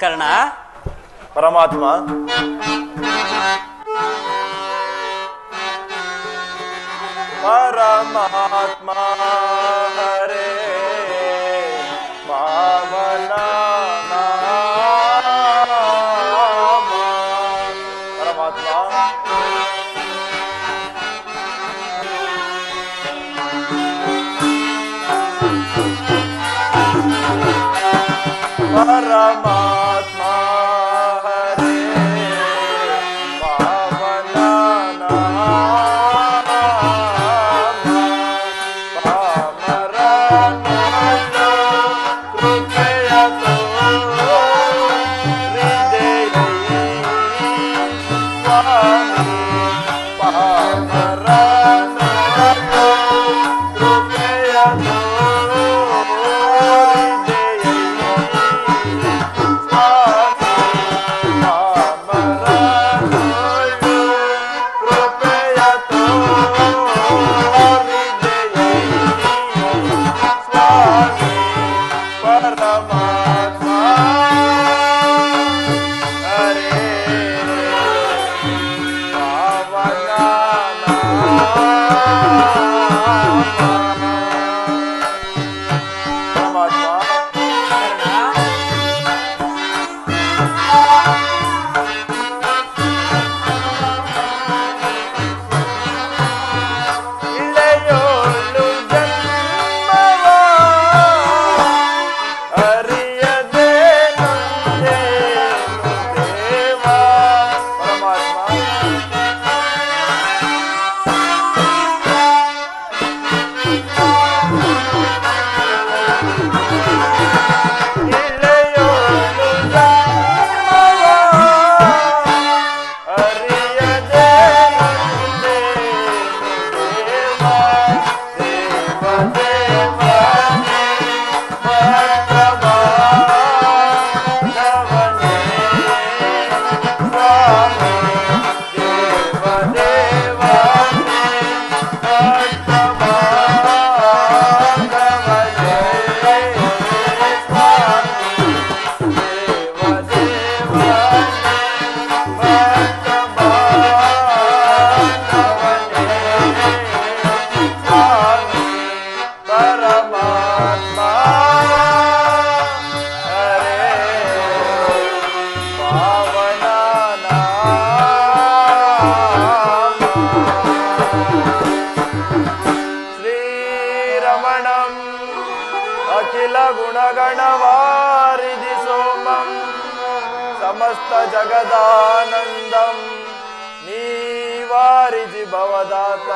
कर्ण परमात्मा। परमात्मा हरे पावना Parama ಅಖಿಲ ಗುಣಗಣವಾರಿಧಿ ಸೋಮಂ. ಸಮಸ್ತ ಜಗದಾನಂದಂ. ನೀವಾರಿಧಿ ಭವದಾತ.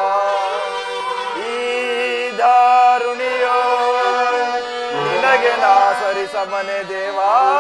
ಈ ದಾರುಣಿಯೋ ನಿನಗೆ ನಾ ಸರಿಸಮನೆ ದೇವಾ.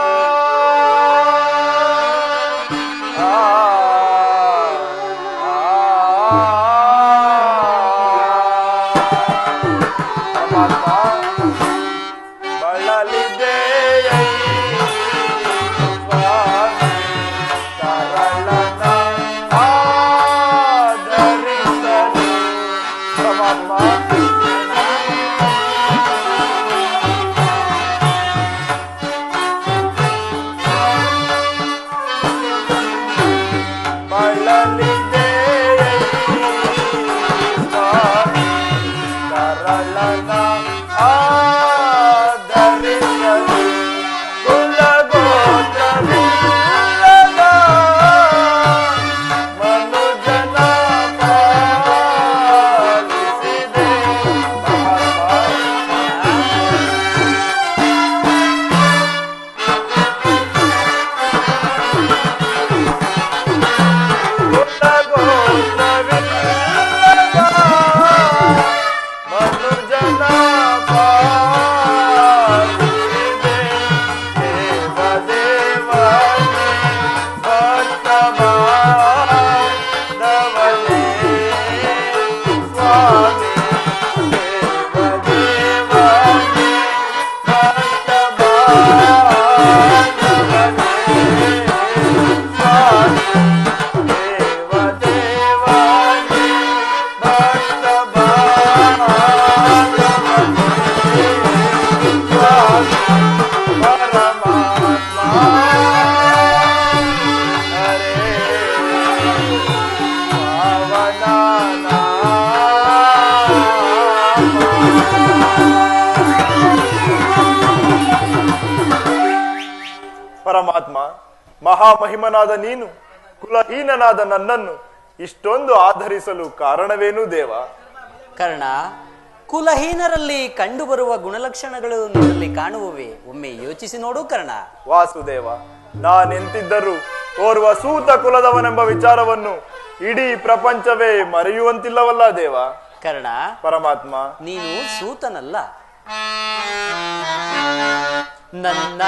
ಪರಮಾತ್ಮ ಮಹಾಮಹಿಮನಾದ ನೀನು ಕುಲಹೀನನಾದ ನನ್ನನ್ನು ಇಷ್ಟೊಂದು ಆಧರಿಸಲು ಕಾರಣವೇನು ದೇವ? ಕರ್ಣ ಕುಲಹೀನರಲ್ಲಿ ಕಂಡುಬರುವ ಗುಣಲಕ್ಷಣಗಳು ನಿನ್ನಲ್ಲಿ ಕಾಣುವವೆ? ಒಮ್ಮೆ ಯೋಚಿಸಿ ನೋಡು ಕರ್ಣ. ವಾಸುದೇವ ನಾನೆಂತಿದ್ದರೂ ಓರ್ವ ಸೂತ ಕುಲದವನೆಂಬ ವಿಚಾರವನ್ನು ಇಡೀ ಪ್ರಪಂಚವೇ ಮರೆಯುವಂತಿಲ್ಲವಲ್ಲ ದೇವ? ಕರ್ಣ ಪರಮಾತ್ಮ. ನೀನು ಸೂತನಲ್ಲ. ನನ್ನ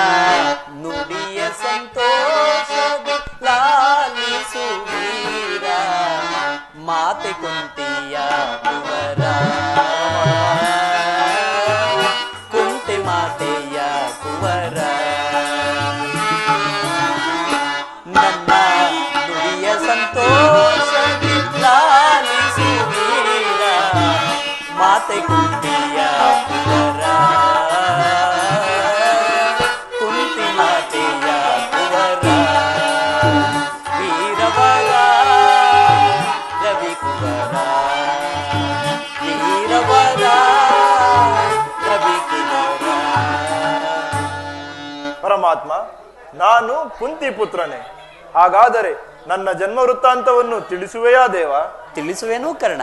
ನುಡಿಯ ಸಂತೋಷದ ಲಾಲಿಸು ವೀರ ಮಾತೆ ಕುಂತಿಯ ಕುವರ ಕುಂತೆ ಮಾತೆಯ ಕುವರ ನನ್ನ ನುಡಿಯ ಸಂತೋಷ ಲಾಲಿಸು ವೀರ ಮಾತೆ ಕುಂತಿಯ ನಾನು ಕುಂತಿ ಪುತ್ರನೇ. ಹಾಗಾದರೆ ನನ್ನ ಜನ್ಮ ವೃತ್ತಾಂತವನ್ನು ತಿಳಿಸುವೆಯಾ ದೇವ? ತಿಳಿಸುವೇನು ಕರ್ಣ.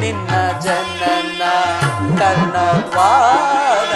ನಿನ್ನ ಜನನ ಕರ್ಣದ್ವಾರ.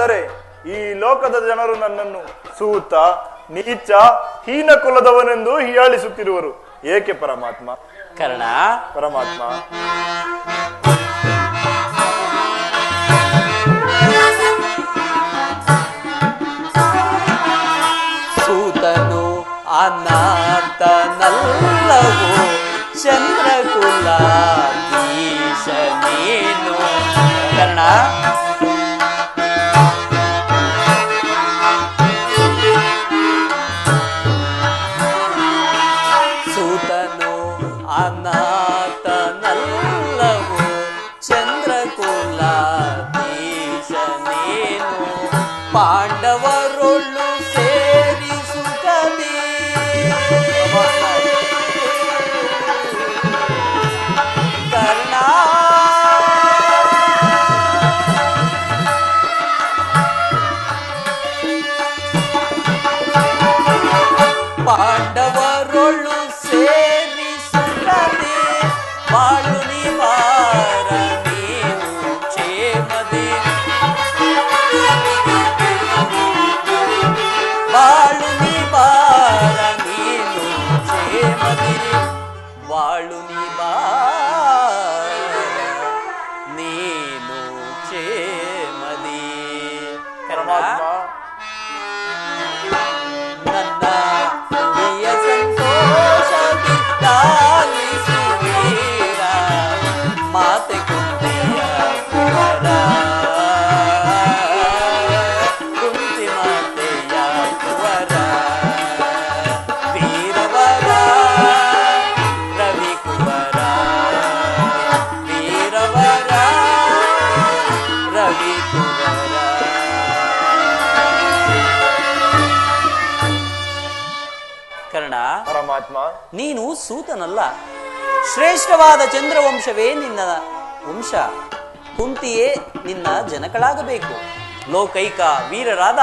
ಹಾಗಾದರೆ ಈ ಲೋಕದ ಜನರು ನನ್ನನ್ನು ಸೂತ ನೀಚ ಹೀನ ಕುಲದವನೆಂದು ಹೀಯಾಳಿಸುತ್ತಿರುವರು. ಏಕೆ ಪರಮಾತ್ಮ? ಕರ್ಣ? ಪರಮಾತ್ಮ. ಸೂತನು ಅನಾಥನಲ್ಲವೋ? ಚಂದ್ರಕುಲ ಈಶನೇನು ಕರ್ಣ? பாட ಪರಮಾತ್ಮ ನೀನು ಸೂತನಲ್ಲ. ಶ್ರೇಷ್ಠವಾದ ಚಂದ್ರವಂಶವೇ ನಿನ್ನ ವಂಶ. ಕುಂತಿಯೇ ನಿನ್ನ ಜನಕಳಾಗಬೇಕು. ಲೋಕೈಕ ವೀರರಾದ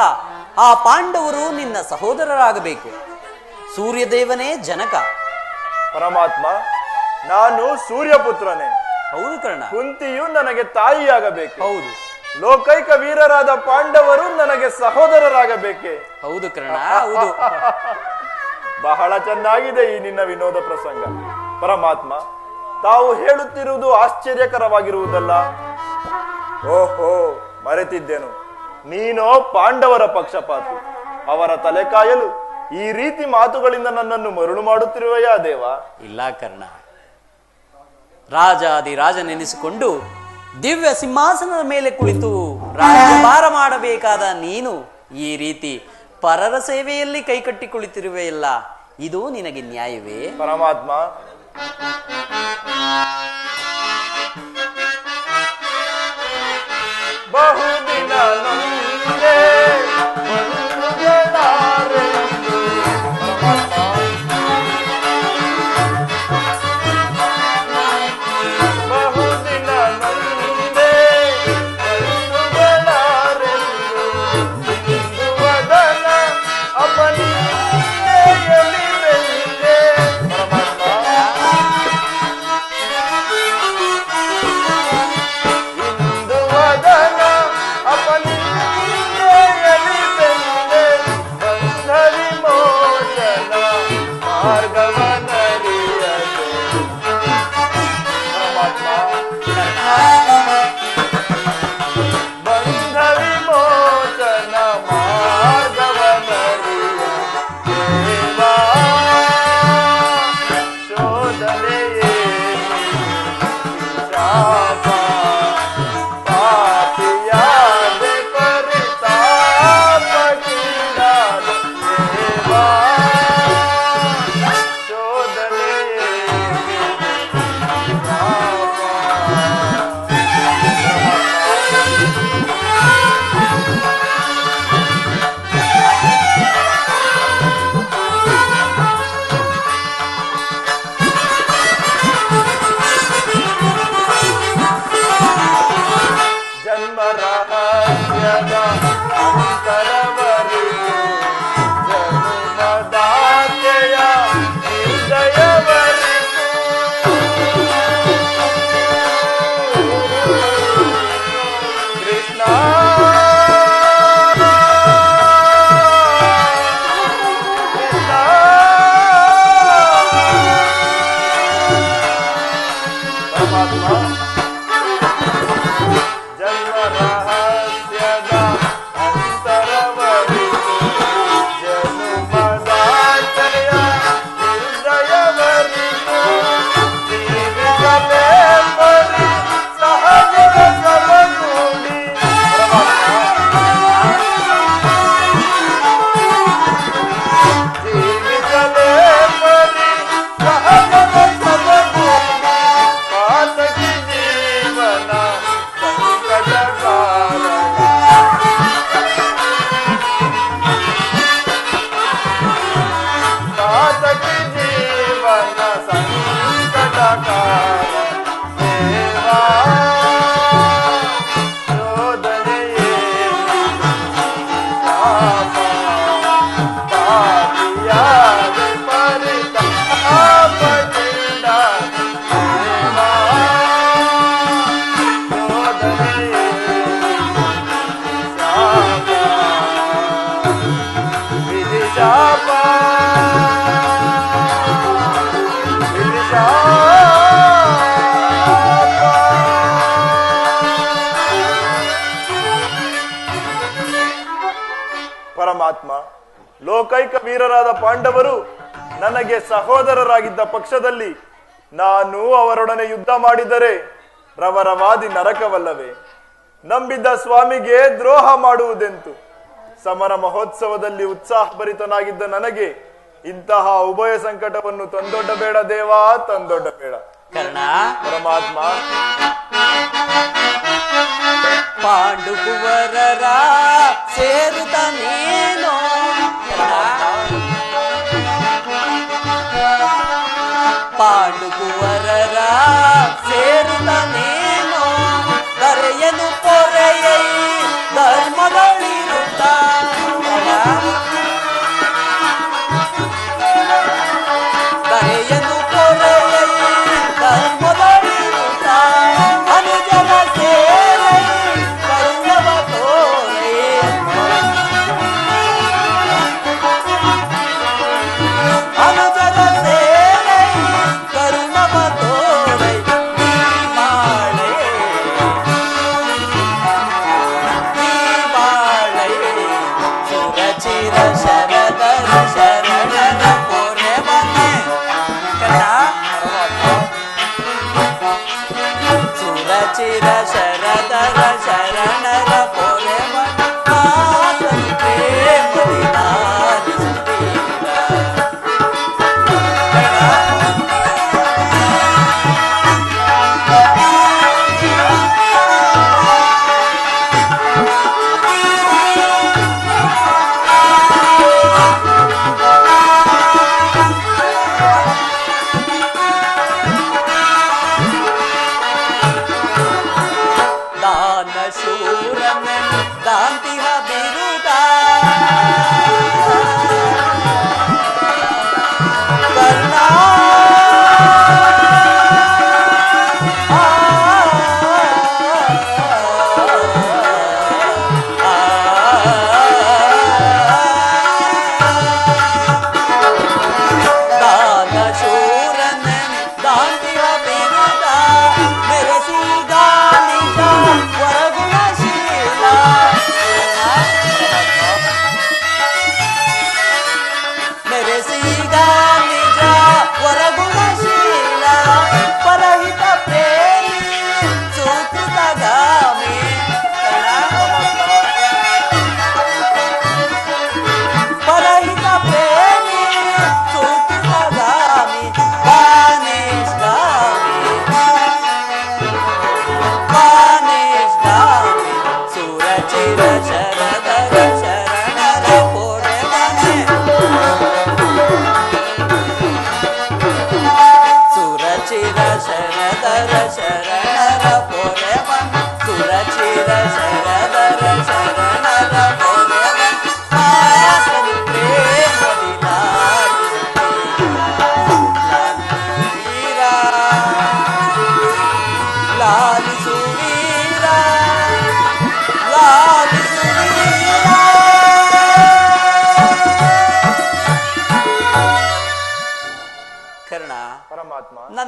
ಆ ಪಾಂಡವರು ನಿನ್ನ ಸಹೋದರರಾಗಬೇಕು. ಸೂರ್ಯದೇವನೇ ಜನಕ. ಪರಮಾತ್ಮ ನಾನು ಸೂರ್ಯಪುತ್ರನೇ. ಹೌದು ಕರ್ಣ. ಕುಂತಿಯು ನನಗೆ ತಾಯಿಯಾಗಬೇಕು. ಹೌದು. ಲೋಕೈಕ ವೀರರಾದ ಪಾಂಡವರು ನನಗೆ ಸಹೋದರರಾಗಬೇಕೆ. ಹೌದು ಕರ್ಣ ಹೌದು. ಬಹಳ ಚೆನ್ನಾಗಿದೆ ಈ ನಿನ್ನ ವಿನೋದ ಪ್ರಸಂಗ. ಪರಮಾತ್ಮ, ತಾವು ಹೇಳುತ್ತಿರುವುದು ಆಶ್ಚರ್ಯಕರವಾಗಿರುವುದಲ್ಲ? ಓಹೋ, ಮರೆತಿದ್ದೇನು. ನೀನೋ ಪಾಂಡವರ ಪಕ್ಷಪಾತಿ. ಅವರ ತಲೆ ಕಾಯಲು ಈ ರೀತಿ ಮಾತುಗಳಿಂದ ನನ್ನನ್ನು ಮರುಳು ಮಾಡುತ್ತಿರುವೆಯಾ ದೇವ? ಇಲ್ಲ ಕರ್ಣ. ರಾಜಾದಿ ರಾಜ ನೆನೆಸಿಕೊಂಡು ದಿವ್ಯ ಸಿಂಹಾಸನದ ಮೇಲೆ ಕುಳಿತು ರಾಜ್ಯಭಾರ ಮಾಡಬೇಕಾದ ನೀನು ಈ ರೀತಿ ಪರರ ಸೇವೆಯಲ್ಲಿ ಕೈಕಟ್ಟಿ ಕುಳಿತಿರುವೆಯಲ್ಲ ಇದು ನಿನಗೆ ನ್ಯಾಯವೇ? ಪರಮಾತ್ಮ. ಬಹುದಿನ ಪರಮಾತ್ಮ ಲೋಕೈಕ ವೀರರಾದ ಪಾಂಡವರು ನನಗೆ ಸಹೋದರರಾಗಿದ್ದ ಪಕ್ಷದಲ್ಲಿ ನಾನು ಅವರೊಡನೆ ಯುದ್ಧ ಮಾಡಿದರೆ ರವರವಾದಿ ನರಕವಲ್ಲವೇ? ನಂಬಿದ್ದ ಸ್ವಾಮಿಗೆ ದ್ರೋಹ ಮಾಡುವುದೆಂತು? ಸಮರ ಮಹೋತ್ಸವದಲ್ಲಿ ಉತ್ಸಾಹಭರಿತನಾಗಿದ್ದ ನನಗೆ ಇಂತಹ ಉಭಯ ಸಂಕಟವನ್ನು ತಂದೊಡ್ಡಬೇಡ ದೇವಾ ತಂದೊಡ್ಡಬೇಡ. ಕರ್ಣ. ಪರಮಾತ್ಮ. ಪಾಂಡುಕುವರರ ಸೇರುತ್ತ ನೀನು ಪಾಂಡುಕುವರರ ಸೇರುತ್ತ ನೀನು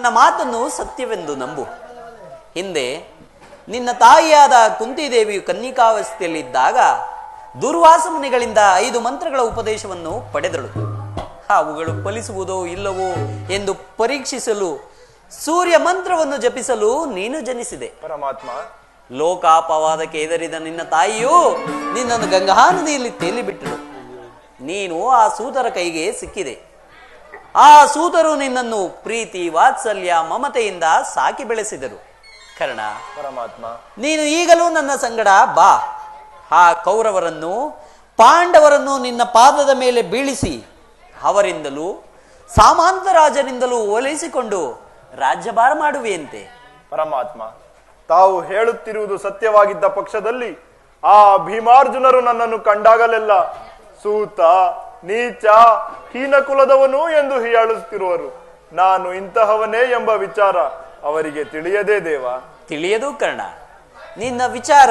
ನನ್ನ ಮಾತನ್ನು ಸತ್ಯವೆಂದು ನಂಬು. ಹಿಂದೆ ನಿನ್ನ ತಾಯಿಯಾದ ಕುಂತಿದೇವಿಯು ಕನ್ನಿಕಾವಸ್ಥೆಯಲ್ಲಿದ್ದಾಗ ದುರ್ವಾಸ ಮುನಿಗಳಿಂದ ಐದು ಮಂತ್ರಗಳ ಉಪದೇಶವನ್ನು ಪಡೆದಳು. ಅವುಗಳು ಫಲಿಸುವುದೋ ಇಲ್ಲವೋ ಎಂದು ಪರೀಕ್ಷಿಸಲು ಸೂರ್ಯ ಮಂತ್ರವನ್ನು ಜಪಿಸಲು ನೀನು ಜನಿಸಿದೆ. ಪರಮಾತ್ಮ ಲೋಕಾಪವಾದಕ್ಕೆ ಎದರಿದ ನಿನ್ನ ತಾಯಿಯು ನಿನ್ನನ್ನು ಗಂಗಾ ನದಿಯಲ್ಲಿ ತೇಲಿಬಿಟ್ಟಳು. ನೀನು ಆ ಸೂತರ ಕೈಗೆ ಸಿಕ್ಕಿದೆ. ಆ ಸೂತರು ನಿನ್ನನ್ನು ಪ್ರೀತಿ ವಾತ್ಸಲ್ಯ ಮಮತೆಯಿಂದ ಸಾಕಿ ಬೆಳೆಸಿದರು. ಕರ್ಣ ಪರಮಾತ್ಮ ನೀನು ಈಗಲೂ ನನ್ನ ಸಂಗಡ ಬಾ. ಆ ಕೌರವರನ್ನು ಪಾಂಡವರನ್ನು ನಿನ್ನ ಪಾದದ ಮೇಲೆ ಬೀಳಿಸಿ ಅವರಿಂದಲೂ ಸಾಮಾಂತ ರಾಜನಿಂದಲೂ ಓಲೈಸಿಕೊಂಡು ರಾಜ್ಯಭಾರ ಮಾಡುವೆಯಂತೆ. ಪರಮಾತ್ಮ ತಾವು ಹೇಳುತ್ತಿರುವುದು ಸತ್ಯವಾಗಿದ್ದ ಪಕ್ಷದಲ್ಲಿ ಆ ಭೀಮಾರ್ಜುನರು ನನ್ನನ್ನು ಕಂಡಾಗಲೆಲ್ಲ. ಸೂತ ನೀಚ ಹೀನ ಕುಲದವನು ಎಂದು ಹೀಯಾಳುತ್ತಿರುವರು. ನಾನು ಇಂತಹವನೇ ಎಂಬ ವಿಚಾರ ಅವರಿಗೆ ತಿಳಿಯದೇ ದೇವ. ತಿಳಿಯದು ಕರ್ಣ. ನಿನ್ನ ವಿಚಾರ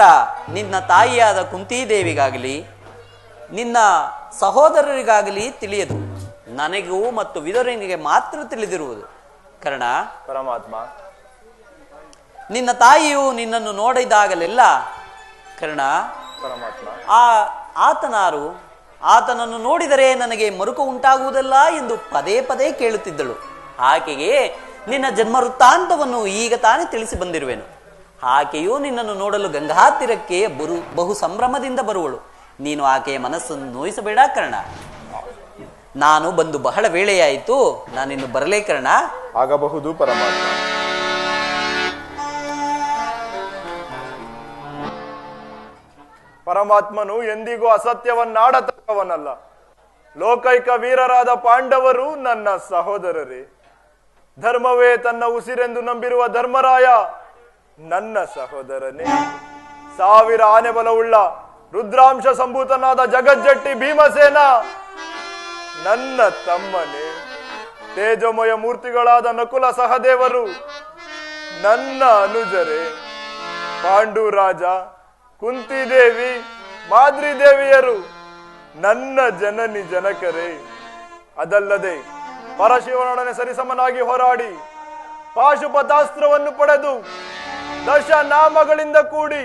ನಿನ್ನ ತಾಯಿಯಾದ ಕುಂತಿದೇವಿಗಾಗಲಿ ನಿನ್ನ ಸಹೋದರರಿಗಾಗಲಿ ತಿಳಿಯದು. ನನಗೂ ಮತ್ತು ವಿದುರನಿಗೆ ಮಾತ್ರ ತಿಳಿದಿರುವುದು. ಕರ್ಣ ಪರಮಾತ್ಮ. ನಿನ್ನ ತಾಯಿಯು ನಿನ್ನನ್ನು ನೋಡಿದಾಗಲೆಲ್ಲ ಕರ್ಣ ಪರಮಾತ್ಮ. ಆ ಆತನಾರು ಆತನನ್ನು ನೋಡಿದರೆ ನನಗೆ ಮರುಕ ಉಂಟಾಗುವುದಲ್ಲ ಎಂದು ಪದೇ ಪದೇ ಕೇಳುತ್ತಿದ್ದಳು. ಆಕೆಗೆ, ನಿನ್ನ ಜನ್ಮ ವೃತ್ತಾಂತವನ್ನು ಈಗ ತಾನೇ ತಿಳಿಸಿ ಬಂದಿರುವೆನು. ಆಕೆಯು ನಿನ್ನನ್ನು ನೋಡಲು ಗಂಗಾತಿರಕ್ಕೆ ಬರು, ಬಹು ಸಂಭ್ರಮದಿಂದ ಬರುವಳು. ನೀನು ಆಕೆಯ ಮನಸ್ಸನ್ನು ನೋಯಿಸಬೇಡ ಕರ್ಣ. ನಾನು ಬಂದು ಬಹಳ ವೇಳೆಯಾಯಿತು, ನಾನಿನ್ನು ಬರಲೇ ಕರ್ಣ. ಆಗಬಹುದು ಪರಮಾತ್ಮ. ಪರಮಾತ್ಮನು ಎಂದಿಗೂ ಅಸತ್ಯವನ್ನಾಡತಕ್ಕವನಲ್ಲ ಲೋಕೈಕ ವೀರರಾದ ಪಾಂಡವರು ನನ್ನ ಸಹೋದರರೇ. ಧರ್ಮವೇ ತನ್ನ ಉಸಿರೆಂದು ನಂಬಿರುವ ಧರ್ಮರಾಯ ನನ್ನ ಸಹೋದರನೇ. ಸಾವಿರ ಆನೆ ಬಲವುಳ್ಳ ರುದ್ರಾಂಶ ಸಂಭೂತನಾದ ಜಗಜ್ಜಟ್ಟಿ ಭೀಮಸೇನ ನನ್ನ ತಮ್ಮನೇ. ತೇಜೋಮಯ ಮೂರ್ತಿಗಳಾದ ನಕುಲ ಸಹದೇವರು ನನ್ನ ಅನುಜರೇ. ಪಾಂಡುರಾಜ ಕುಂತಿದೇವಿ ಮಾದ್ರಿ ದೇವಿಯರು ನನ್ನ ಜನನಿ ಜನಕರೇ, ಅದಲ್ಲದೆ ಪರಶಿವನೊಡನೆ ಸರಿಸಮನಾಗಿ ಹೋರಾಡಿ ಪಾಶುಪತಾಸ್ತ್ರವನ್ನು ಪಡೆದು ದಶ ನಾಮಗಳಿಂದ ಕೂಡಿ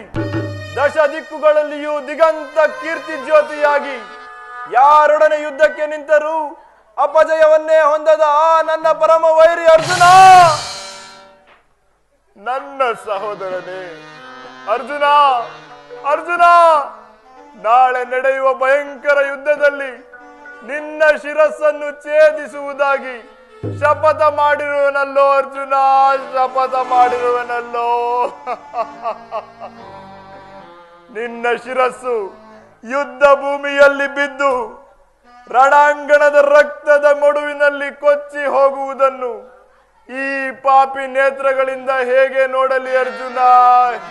ದಶ ದಿಕ್ಕುಗಳಲ್ಲಿಯೂ ದಿಗಂತ ಕೀರ್ತಿ ಜ್ಯೋತಿಯಾಗಿ ಯಾರೊಡನೆ ಯುದ್ಧಕ್ಕೆ ನಿಂತರೂ ಅಪಜಯವನ್ನೇ ಹೊಂದದ ಆ ನನ್ನ ಪರಮ ವೈರಿ ಅರ್ಜುನ! ನನ್ನ ಸಹೋದರನೇ, ಅರ್ಜುನ! ನಡೆಯುವ ಭಯಂಕರ ಯುದ್ಧದಲ್ಲಿ ನಿನ್ನ ಶಿರಸ್ಸನ್ನು ಛೇದಿಸುವುದಾಗಿ ಶಪಥ ಮಾಡಿರುವನಲ್ಲೋ ಅರ್ಜುನ, ಶಪಥ ಮಾಡಿರುವನಲ್ಲೋ? ನಿನ್ನ ಶಿರಸ್ಸು ಯುದ್ಧ ಭೂಮಿಯಲ್ಲಿ ಬಿದ್ದು ರಣಾಂಗಣದ ರಕ್ತದ ಮಡುವಿನಲ್ಲಿ ಕೊಚ್ಚಿ ಹೋಗುವುದನ್ನು ಈ ಪಾಪಿ ನೇತ್ರಗಳಿಂದ ಹೇಗೆ ನೋಡಲಿ ಅರ್ಜುನ?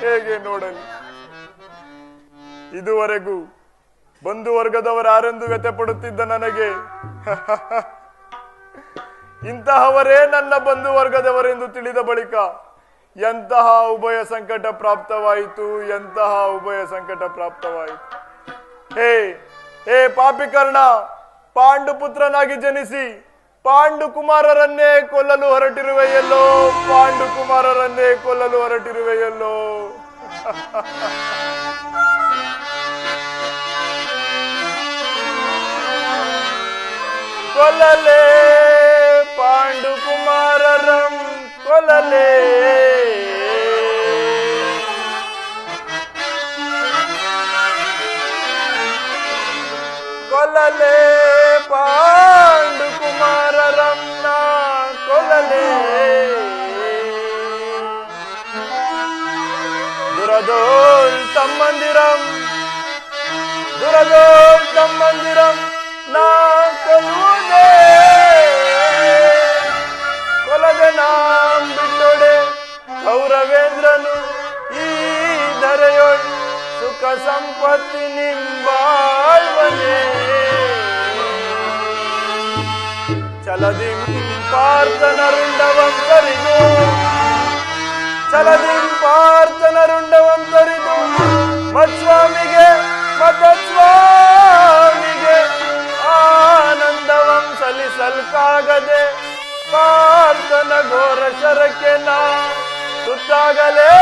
ಹೇಗೆ ನೋಡಲಿ? ಇದುವರೆಗೂ ಬಂಧು ವರ್ಗದವರಾರೆಂದು ವ್ಯಥೆ ಪಡುತ್ತಿದ್ದ ನನಗೆ. ಇಂತಹವರೇ ನನ್ನ ಬಂಧು ವರ್ಗದವರೆಂದು ತಿಳಿದ ಬಳಿಕ ಎಂತಹ ಉಭಯ ಸಂಕಟ ಪ್ರಾಪ್ತವಾಯಿತು, ಎಂತಹ ಉಭಯ ಸಂಕಟ ಪ್ರಾಪ್ತವಾಯಿತು. ಹೇ ಹೇ ಪಾಪಿಕರ್ಣ ಪಾಂಡು ಪುತ್ರನಾಗಿ ಜನಿಸಿ ಪಾಂಡು ಕುಮಾರರನ್ನೇ ಕೊಲ್ಲಲು ಹೊರಟಿರುವೆಯಲ್ಲೋ, ಪಾಂಡು ಕುಮಾರರನ್ನೇ ಕೊಲ್ಲಲು ಹೊರಟಿರುವೆಯಲ್ಲೋ. ಕೊಲ್ಲಲೇ ಪಾಂಡು ಕುಮಾರರಂ ಕೊಲ್ಲಲೇ ಕೊಲ್ಲಲೇ ಪಾಂಡು ಕುಮಾರರನ್ನ ಕೊಲ್ಲಲೇ ದುರದೋಲ್ ತಮ್ಮಂದಿರಂ ದುರದೋಲ್ ತಮ್ಮಂದಿರಂ ನಾ ಕೊಲ್ಲುವುದೇ. ಕೊಲದೆ ನಾಂ ಬಿಟ್ಟೊಡೆ ಕೌರವೇಂದ್ರನು ಈ ಧರೆಯೊಳ್ ಸುಖ ಸಂಪತ್ತಿ ನಿಂಬಾಳ್ವನೆ. ಚಲದಿಂ ಪಾರ್ಥನರುಂಡವಂ ತರಿದು ಚಲದಿಂ ಪಾರ್ಥನರುಂಡವಂ ತರಿದು ಮತ್ಸ್ವಾಮಿಗೆ ಮತಸ್ವಾಮಿಗೆ ಆನಂದವಂ ಸಲ್ಲಿಸಲ್ಕಾಗದೆ ಪಾರ್ಥನ ಘೋರ ಶರಕ್ಕೆ ನಾ ತುತ್ತಾಗಲೇ